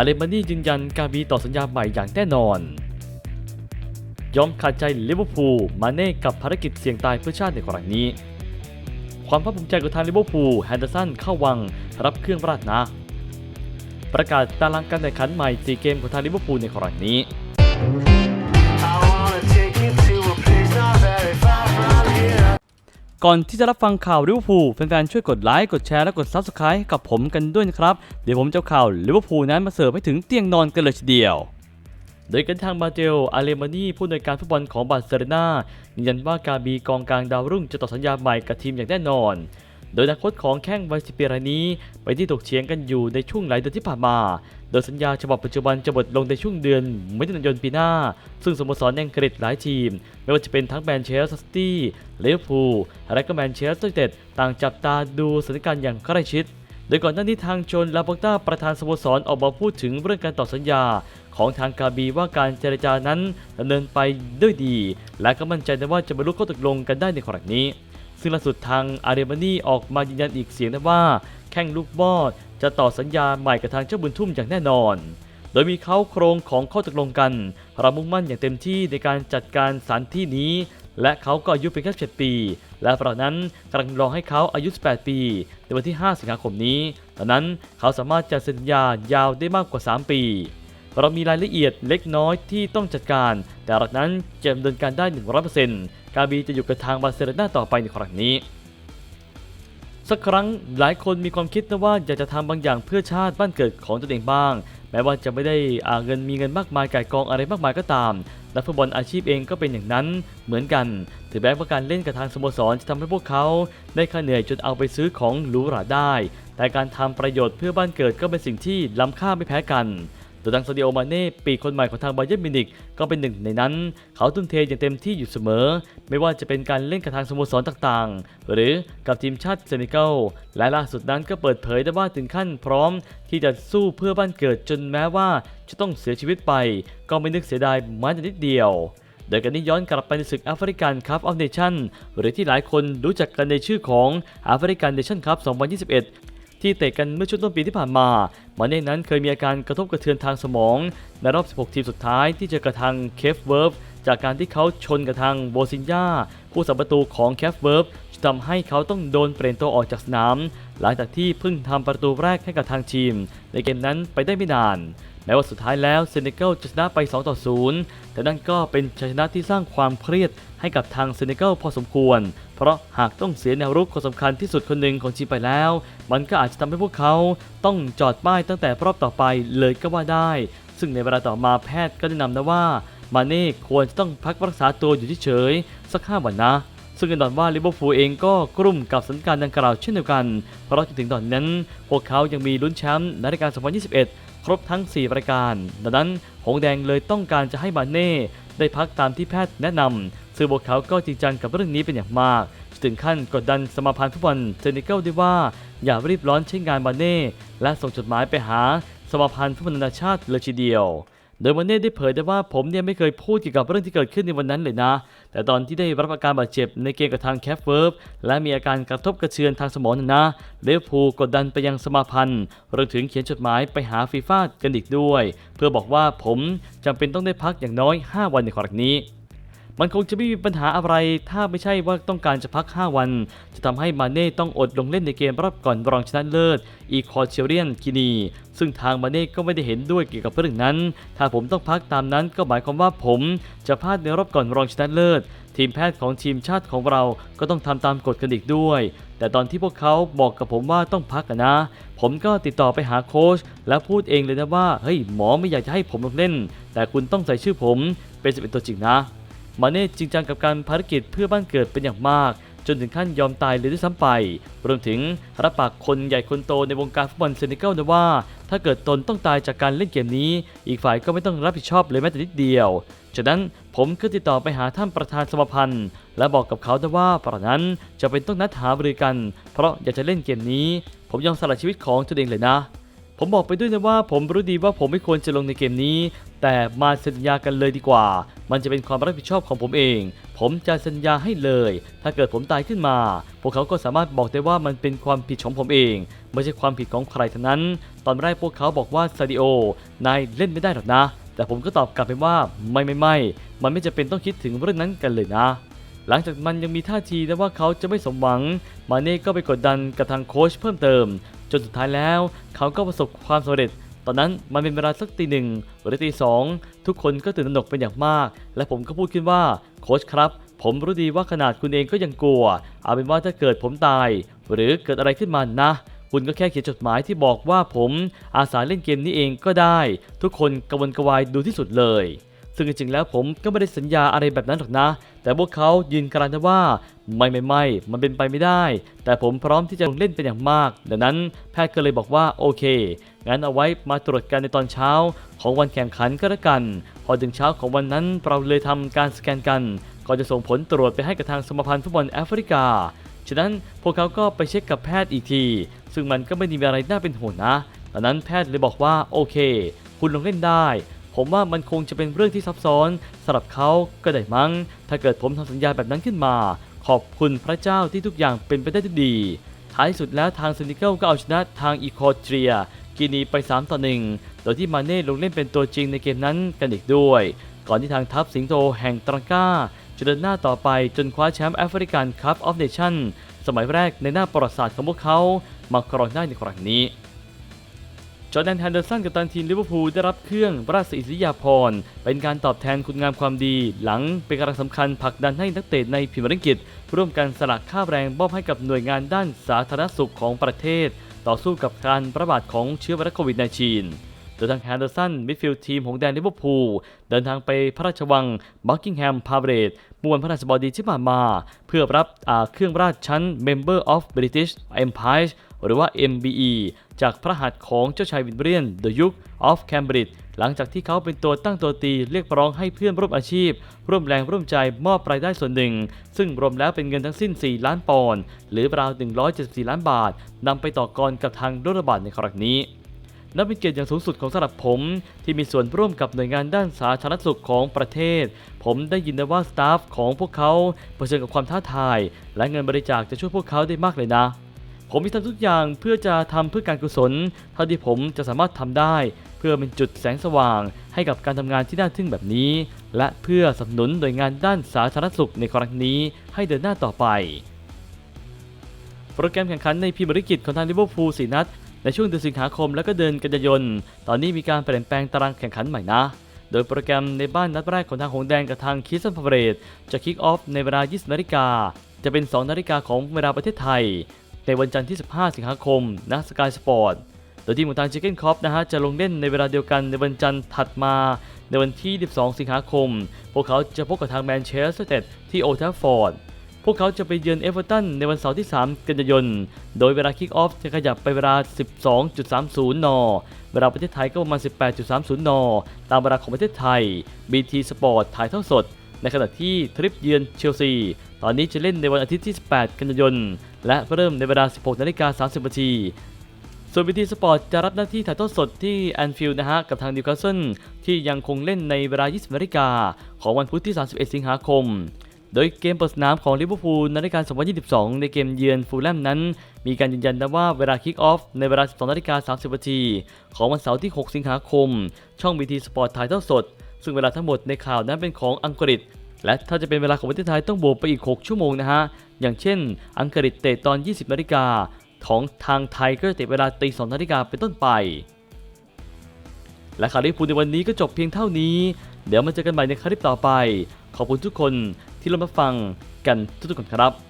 อาเลมานี่ยืนยันการมีต่อสัญญาใหม่อย่างแน่นอน ยอมขาดใจลิเวอร์พูลมาเน่กับภารกิจเสี่ยงตายเพื่อชาติในครั้งนี้ ความภาคภูมิใจของทางลิเวอร์พูลแฮนเดอร์สันเข้าวังรับเครื่องราชนะ ประกาศตารางการแข่งขันใหม่ 4 เกมของทางลิเวอร์พูลในครั้งนี้ ก่อนที่จะรับฟังข่าวลิเวอร์พูลแฟนๆช่วยกดไลค์กดแชร์และกด Subscribe ให้กับผมกันด้วยนะครับ เดี๋ยวผมจะข่าวลิเวอร์พูลนั้นมาเสิร์ฟให้ถึงเตียงนอนกันเลยทีเดียว โดยกันทางมาเจลอาเลมานีผู้อำนวยการฟุตบอลของบาร์เซโลนายืนยันว่ากาบีกองกลางดาวรุ่งจะต่อสัญญาใหม่กับทีมอย่างแน่นอน โดยอนาคตของแข้งวัยสิบปีรายนี้ ไปที่ถกเถียงกันอยู่ในช่วงหลายเดือนที่ผ่านมา โดยสัญญาฉบับปัจจุบันจะหมดลงในช่วงเดือนมิถุนายนปีหน้า ซึ่งสโมสรแองกฤษหลายทีม ไม่ว่าจะเป็นทั้งแมนเชสเตอร์ซิตี้ลิเวอร์พูลและก็แมนเชสเตอร์ยูไนเต็ดต่างจับตาดูสถานการณ์อย่างใกล้ชิดโดยก่อนหน้านี้ทางโจนลาโปต้าประธานสโมสรออกมาพูดถึงเรื่องการต่อสัญญา ของทางกาบีว่าการเจรจานั้นดำเนินไปด้วยดี และก็มั่นใจนะว่าจะบรรลุข้อตกลงกันได้ในครั้งนี้ ซึ่งล่าสุดทางอาร์เรมานีออกมายืนยันอีกเสียงนะว่า แข้งลูกบอดจะต่อสัญญาใหม่กับทางเจ้าบุญทุ่มอย่างแน่นอน โดยมีเขาโครงของข้อตกลงกันเรามุ่งมั่นอย่างเต็มที่ในการจัดการสถานที่นี้ และเขาก็อายุเพียงแค่7ปี และเรานั้นกำลังรอให้เขาอายุ 18 ปี ในวันที่ 5 สิงหาคมนี้ดังนั้นเขาสามารถจะเซ็นสัญญายาวได้มากกว่า 3 ปี เรามีรายละเอียดเล็กน้อยที่ต้องจัดการ แต่หลักนั้นจะดำเนินการได้ 100%กาบีจะอยู่กับทางบาร์เซโลนาต่อไปในครั้งนี้ สักครั้งหลายคนมีความคิดนะว่าอยากจะทำบางอย่างเพื่อชาติบ้านเกิดของตัวเองบ้าง แม้ว่าจะไม่ได้อาเงินมีเงินมากมายก่ายกองอะไรมากมายก็ตามนักฟุตบอลอาชีพเองก็เป็นอย่างนั้นเหมือนกัน ถือแม้ว่าการเล่นกับทางสโมสรจะทำให้พวกเขาได้ค่าเหนื่อยจนเอาไปซื้อของหรูหราได้ แต่การทำประโยชน์เพื่อบ้านเกิดก็เป็นสิ่งที่ล้ำค่าไม่แพ้กัน ดยทางซาดิโอมาเน่ปีกคนใหม่ของทางบาเยิร์นมิวนิกก็เป็นหนึ่งในนั้น เขาทุ่มเทอย่างเต็มที่อยู่เสมอ ไม่ว่าจะเป็นการเล่นกับทางสโมสรต่างๆ หรือกับทีมชาติเซนิเกลและล่าสุดนั้นก็เปิดเผยได้ว่าถึงขั้นพร้อม ที่จะสู้เพื่อบ้านเกิดจนแม้ว่าจะต้องเสียชีวิตไป ก็ไม่นึกเสียดายแม้แต่นิดเดียวโดยกันนี้ย้อนกลับไปในศึกแอฟริกันคัพออฟเนชั่นหรือที่หลายคนรู้จักกันในชื่อของแอฟริกันเนชั่นคัพ2021 ที่เตะกันเมื่อช่วงต้นปีที่ผ่านมา มาเน่นั้นเคยมีอาการกระทบกระเทือนทางสมอง ในรอบ 16 ทีมสุดท้ายที่เจอกระทางเคฟเวิร์ฟจากการที่เขาชนกระทางโบซินยาผู้สับประตูของเคฟเวิร์ฟทำให้เขาต้องโดนเปลี่ยนตัวออกจากสนาม หลังจากที่เพิ่งทำประตูแรกให้กับทางทีม ในเกมนั้นไปได้ไม่นาน แม้ว่าสุดท้ายแล้วเซเนกัลจะชนะไป 2 ต่อ 0 แต่นั่นก็เป็นชัยชนะที่สร้างความเครียดให้กับทางเซเนกัลพอสมควร เพราะหากต้องเสียแนวรุกคนสำคัญที่สุดคนหนึ่งของทีมไปแล้ว มันก็อาจจะทำให้พวกเขาต้องจอดป้ายตั้งแต่รอบต่อไปเลยก็ว่าได้ ซึ่งในเวลาต่อมาแพทย์ก็แนะนำนะว่ามาเน่ควรจะต้องพักรักษาตัวอยู่เฉยๆสัก5วันนะซึ่งแน่นอนว่าลิเวอร์พูลเองก็กลุ่มกับสถานการณ์ดังกล่าวเช่นเดียวกัน เพราะจนถึงตอนนั้น พวกเขายังมีลุ้นแชมป์ในรายการ 2021 ครบทั้ง4รายการ ดังนั้นหงแดงเลยต้องการจะให้บาเน่ได้พักตามที่แพทย์แนะนำซึ่งพวกเขาก็จริงจังกับเรื่องนี้เป็นอย่างมากถึงขั้นกดดันสมาพันธ์ฟุตบอลเซนิเกิลด้วยว่าอย่ารีบร้อนใช้งานบาเน่และส่งจดหมายไปหาสมาพันธ์ฟุตบอลนานาชาติเลยทีเดียว โดยมาเน่ได้เผยได้ว่าผมเนี่ยไม่เคยพูดเกี่ยวกับเรื่องที่เกิดขึ้นในวันนั้นเลยนะ แต่ตอนที่ได้รับอาการบาดเจ็บในเกมกับทางแคฟเวิร์ฟและมีอาการกระทบกระเทือนทางสมองนะนะเลฟพูกดดันไปยังสมาพันธ์รวมถึงเขียนจดหมายไปหาฟีฟ่ากันอีกด้วย เพื่อบอกว่าผมจำเป็นต้องได้พักอย่างน้อย 5 วันในครั้งนี้ มันคงจะไม่มีปัญหาอะไร ถ้าไม่ใช่ว่าต้องการจะพัก 5 วัน จะทำให้มาเน่ต้องอดลงเล่นในเกมรอบก่อนรองชนะเลิศ อีคอเชเรียนกินี ซึ่งทางมาเน่ก็ไม่ได้เห็นด้วยเกี่ยวกับเรื่องนั้น ถ้าผมต้องพักตามนั้นก็หมายความว่าผมจะพลาดในรอบก่อนรองชนะเลิศ ทีมแพทย์ของทีมชาติของเราก็ต้องทำตามกฎกันอีกด้วย แต่ตอนที่พวกเขาบอกกับผมว่าต้องพักนะ ผมก็ติดต่อไปหาโค้ชแล้วพูดเองเลยนะว่าเฮ้ยหมอไม่อยากจะให้ผมลงเล่น แต่คุณต้องใส่ชื่อผมเป็นสิบเอ็ดตัวจริงนะ มาเน่จริงจังกับการภารกิจเพื่อบ้านเกิดเป็นอย่างมาก จนถึงขั้นยอมตายเลยด้วยซ้ำไป รวมถึงรับปากคนใหญ่คนโตในวงการฟุตบอลเซนิเกิลนะว่า ถ้าเกิดตนต้องตายจากการเล่นเกมนี้ อีกฝ่ายก็ไม่ต้องรับผิดชอบเลยแม้แต่นิดเดียวฉะนั้นผมก็ติดต่อไปหาท่านประธานสมาพันธ์ และบอกกับเขานะว่าประนั้นจะเป็นต้องนัดหาบริกัน เพราะอยากจะเล่นเกมนี้ ผมยอมสละชีวิตของตัวเองเลยนะ ผมบอกไปด้วยนะว่าผมรู้ดีว่าผมไม่ควรจะลงในเกมนี้ แต่มาสัญญากันเลยดีกว่า มันจะเป็นความรับผิดชอบของผมเอง ผมจะสัญญาให้เลย ถ้าเกิดผมตายขึ้นมา พวกเขาก็สามารถบอกได้ว่ามันเป็นความผิดของผมเอง ไม่ใช่ความผิดของใครทั้งนั้น ตอนแรกพวกเขาบอกว่าซาดิโอนายเล่นไม่ได้หรอกนะ แต่ผมก็ตอบกลับไปว่าไม่ไม่ไม่มันไม่จะเป็นต้องคิดถึงเรื่องนั้นกันเลยนะหลังจากมันยังมีท่าทีนะว่าเขาจะไม่สมหวัง มาเน่ก็ไปกดดันกับทางโค้ชเพิ่มเติม จนสุดท้ายแล้ว เขาก็ประสบความสำเร็จ ตอนนั้นมันเป็นเวลาสักตีหนึ่งหรือตีสองทุกคนก็ตื่นตระหนกเป็นอย่างมาก และผมก็พูดขึ้นว่าโค้ชครับ ผมรู้ดีว่าขนาดคุณเองก็ยังกลัว เอาเป็นว่าถ้าเกิดผมตาย หรือเกิดอะไรขึ้นมานะคุณก็แค่เขียนจดหมายที่บอกว่าผมอาสาเล่นเกมนี้เองก็ได้ ทุกคนกระวนกระวายดูที่สุดเลย ซึ่งจริงๆแล้วผมก็ไม่ได้สัญญาอะไรแบบนั้นหรอกนะ แต่พวกเขายืนกรานว่าไม่ไม่ไม่มันเป็นไปไม่ได้ แต่ผมพร้อมที่จะลงเล่นเป็นอย่างมาก ดังนั้นแพทย์ก็เลยบอกว่าโอเค งั้นเอาไว้มาตรวจกันในตอนเช้า ของวันแข่งขันก็แล้วกัน พอถึงเช้าของวันนั้นเราเลยทำการสแกนกันก่อนจะส่งผลตรวจไปให้กับทางสมาพันธ์ฟุตบอลแอฟริกา ฉะนั้นพวกเขาก็ไปเช็คกับแพทย์อีกที ซึ่งมันก็ไม่มีอะไรน่าเป็นห่วงนะตอนนั้นแพทย์เลยบอกว่าโอเค คุณลงเล่นได้ ผมว่ามันคงจะเป็นเรื่องที่ซับซ้อนสำหรับเขาก็ได้มั้ง ถ้าเกิดผมทำสัญญาแบบนั้นขึ้นมา ขอบคุณพระเจ้าที่ทุกอย่างเป็นไปได้ด้วยดี ท้ายสุดแล้วทางเซนิเกิลก็เอาชนะทางอีโคเทรีย กินีไป 3 ต่อ 1 โดยที่มาเน่ลงเล่นเป็นตัวจริงในเกมนั้นกันอีกด้วย ก่อนที่ทางทัพสิงโตแห่งตรังกาจะเดินหน้าต่อไปจนคว้าแชมป์แอฟริกันคัพออฟเนชั่นสมัยแรกในหน้าประวัติศาสตร์ของพวกเขามาครองได้ในครั้งนี้ จอร์แดนแฮนเดอร์สันกับตันทีมลิเวอร์พูลได้รับเครื่องราชอิสริยาภรณ์เป็นการตอบแทนคุณงามความดี หลังเป็นกำลังสำคัญผลักดันให้นักเตะในพรีเมียร์ลีกอังกฤษร่วมกันสละค่าแรงมอบให้กับหน่วยงานด้านสาธารณสุขของประเทศ ต่อสู้กับการระบาดของเชื้อไวรัสโควิด -19 โดยทางแฮนเดอร์สันมิดฟิลด์ทีมของแดนลิเวอร์พูลเดินทางไปพระราชวังบักกิงแฮมพาเรดเมื่อวันพฤหัสบดีที่ผ่านมา เพื่อรับเครื่องราชชั้น Member of British Empire หรือว่า MBE จากพระหัตถ์ของเจ้าชายวินเบรียน The Duke of Cambridge หลังจากที่เขาเป็นตัวตั้งตัวตีเรียกร้องให้เพื่อนร่วมอาชีพ ร่วมแรงร่วมใจมอบรายได้ส่วนหนึ่ง ซึ่งรวมแล้วเป็นเงินทั้งสิ้น 4 ล้านปอนด์หรือราว 174 ล้านบาทนำไปต่อกรกับทางรคระบาดในครั้งนี้นับเป็นเกียรติอย่างสูงสุดของสำหรับผม ที่มีส่วนร่วมกับหน่วยงานด้านสาธารณสุขของประเทศ ผมได้ยินได้ว่าสตาฟของพวกเขาเผชิญกับความท้าทาย และเงินบริจาคจะช่วยพวกเขาได้มากเลยนะ ผมมีทำทุกอย่างเพื่อจะทำเพื่อการกุศล เท่าที่ผมจะสามารถทำได้ เพื่อเป็นจุดแสงสว่าง ให้กับการทำงานที่น่าทึ่งแบบนี้ และเพื่อสนับสนุนหน่วยงานด้านสาธารณสุขในครั้งนี้ให้เดินหน้าต่อไป โปรแกรมแข่งขันในพรีเมียร์ลีกของทางลิเวอร์พูล4นัด ในช่วงเดือนสิงหาคมและก็เดือนกันยายน ตอนนี้มีการเปลี่ยนแปลงตารางแข่งขันใหม่นะโดยโปรแกรมในบ้านนัดแรกของทางหงแดงกับทางคิสซันพาเรตจะคิกออฟในเวลา 20นาฬิกา จะเป็น 2 นาฬิกาของเวลาประเทศไทย ในวันจันทร์ที่ 15 สิงหาคมณสกายสปอร์ตโดยทีมของทางชิคเกนคอปนะฮะจะลงเล่นในเวลาเดียวกันในวันจันทร์ถัดมาในวันที่ 12 สิงหาคม พวกเขาจะพบกับทางแมนเชสเตอร์ยูไนเต็ดที่โอลด์แทฟฟอร์ดพวกเขาจะไปเยือนเอเวอร์ตันในวันเสาร์ที่ 3 กันยายน โดยเวลาคิกออฟจะขยับไปเวลา 12.30 น เวลาประเทศไทยก็ประมาณ 18.30 น ตามเวลาของประเทศไทย BT Sport ถ่ายทอดสด ในขณะที่ทริปเยือนเชลซี ตอนนี้จะเล่นในวันอาทิตย์ที่ 18 กันยายน และเริ่มในเวลา 16นาฬิกา30นาทีส่วนบีทีสปอร์ตจะรับหน้าที่ถ่ายทอดสดที่แอนฟิลด์นะฮะ กับทางนิวคาสเซิลที่ยังคงเล่นในเวลา 20นาฬิกาของวันพุธที่ 31 สิงหาคม โดยเกมเปิดสนามของลิเวอร์พูลในรายการ 2022 ในเกมเยือนฟูลแลมนั้น มีการยืนยันนะว่าเวลาคิกออฟในเวลา 12นาฬิกา30นาทีของวันเสาร์ที่ 6 สิงหาคม ช่อง BT Sport ถ่ายทอดสด ซึ่งเวลาทั้งหมดในข่าวนั้นเป็นของอังกฤษ และถ้าจะเป็นเวลาของประเทศไทยต้องบวกไปอีก 6 ชั่วโมงนะฮะ อย่างเช่น อังกฤษเตะตอน 20นาฬิกาของทางไทยก็จะเตะเวลาตี2นาฬิกาเป็นต้นไป และข่าวลิเวอร์พูลในวันนี้ก็จบเพียงเท่านี้ เดี๋ยวมาเจอกันใหม่ในคลิปต่อไป ขอบคุณทุกคนที่รับมาฟังกันทุกๆคนครับ